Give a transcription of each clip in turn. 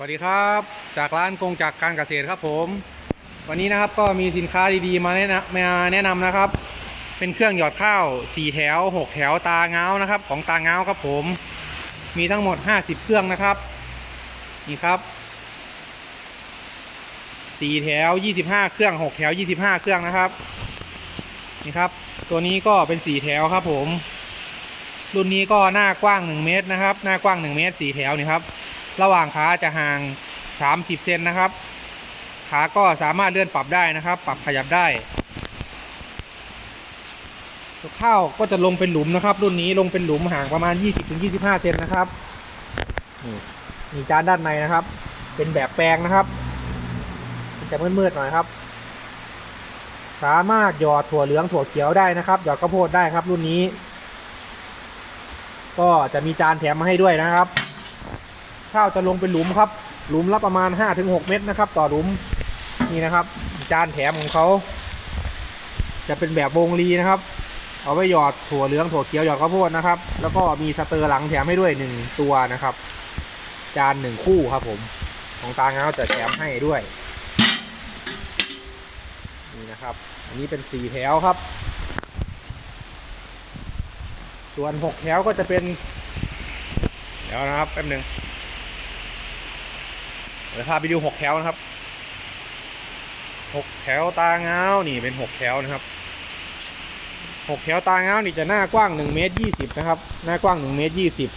สวัสดีครับ จากร้านกงจากการเกษตรครับผม วันนี้นะครับก็มีสินค้าดีๆมาแนะนำมาแนะนำนะครับ เป็นเครื่องหยอดข้าว4แถว 6 แถวตาเงานะครับ ของตาเงาครับผม มีทั้งหมด 50 เครื่องนะครับ นี่ครับ4แถว 25 เครื่อง 6 แถว 25 เครื่องนะครับ นี่ครับ ตัวนี้ก็เป็น 4 แถวครับผม รุ่นนี้ก็หน้ากว้าง 1 เมตรนะครับ หน้ากว้าง 1 เมตร 4 แถวนี่ครับ ระหว่างขาจะห่าง 30 เซนนะครับ ขาก็สามารถเลื่อนปรับได้นะครับ ปรับขยับได้ตัวข้าวก็จะลงเป็นหลุมนะครับ รุ่นนี้ลงเป็นหลุมห่างประมาณ 20-25 เซนนะครับมีจานด้านในนะครับ เป็นแบบแปลงนะครับจะมืดๆหน่อยครับ สามารถหยอดถั่วเหลืองถั่วเขียวได้นะครับ หยอดข้าวโพดได้ครับ รุ่นนี้ ก็จะมีจานแถมมาให้ด้วยนะครับ ข้าวจะลงเป็นหลุมครับ หลุมละประมาณ 5-6 เมตรนะครับ ต่อหลุมนี่นะครับ จานแถมของเขาจะเป็นแบบวงรีนะครับ เอาไว้หยอดถั่วเหลืองถั่วเขียวหยอดข้าวโพดนะครับ แล้วก็มีสเตอร์หลังแถมให้ด้วยหนึ่งตัวนะครับ จานหนึ่งคู่ครับผม ของตาเงาจะแถมให้ด้วยนี่นะครับ อันนี้เป็นสี่แถวครับ ส่วนหกแถวก็จะเป็น เดี๋ยวนะครับแป๊บหนึง เดี๋ยวพาไปดูหกแถวนะครับหกแถวตาเงานี่เป็นหกแถวนะครับหกแถวตาเงานี่จะหน้ากว้างหนึ่งเมตรยี่สิบนะครับ หน้ากว้างหนึ่งเมตรยี่สิบ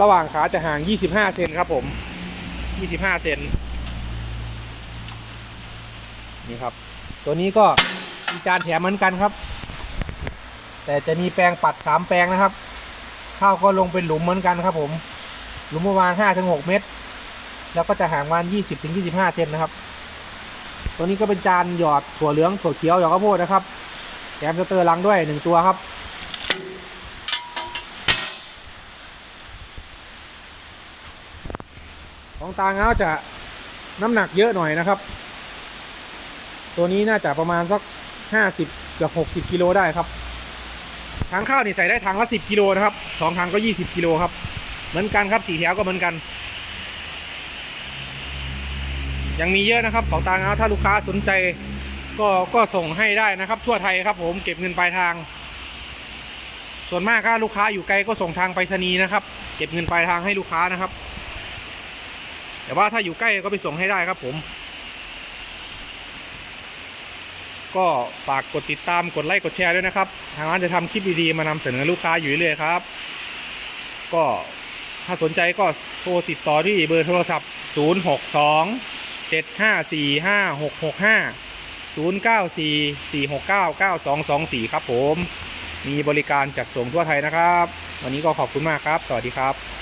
ระหว่างขาจะห่างยี่สิบห้าเซนครับผมยี่สิบห้าเซนนี่ครับ ตัวนี้ก็มีจานแถมเหมือนกันครับ แต่จะมีแปลงปัดสามแปลงนะครับข้าวก็ลงเป็นหลุมเหมือนกันครับผม หลุมประมาณห้าถึงหกเมตร แล้วก็จะห่างประมาณยี่สิบถึงยี่สิบห้าเซนนะครับ ตัวนี้ก็เป็นจานหยอดถั่วเหลืองถั่วเขียวหยอดข้าวโพดนะครับแถมสเตอร์ลังด้วยหนึ่งตัวครับ ของตาเงาจะน้ำหนักเยอะหน่อยนะครับ ตัวนี้น่าจะประมาณสักห้าสิบเกือบหกสิบกิโลได้ครับถังข้าวนี่ใส่ได้ถังละสิบกิโลนะครับสองถังก็ยี่สิบกิโลครับ เหมือนกันครับสี่แถวก็เหมือนกัน ยังมีเยอะนะครับของตางเอาถ้าลูกค้าสนใจ ก็ก็ส่งให้ได้นะครับ ทั่วไทยครับ ผมเก็บเงินปลายทาง ส่วนมากถ้าลูกค้าอยู่ไกลก็ส่งทางไปรษณีย์นะครับ เก็บเงินปลายทางให้ลูกค้านะครับ แต่ว่าถ้าอยู่ใกล้ก็ไปส่งให้ได้ครับ ผม ก็ฝากกดติดตามกดไลค์กดแชร์ด้วยนะครับ ทางร้านจะทำคลิปดีๆมานำเสนอลูกค้าอยู่เรื่อยๆครับ ก็ถ้าสนใจก็โทรติดต่อที่เบอร์โทรศัพท์ 062 เจ็ดห้าสี่ห้าหกหกห้าศูนย์เก้าสี่สี่หกเก้าเก้าสองสองสี่ครับผม มีบริการจัดส่งทั่วไทยนะครับ วันนี้ก็ขอบคุณมากครับ สวัสดีครับ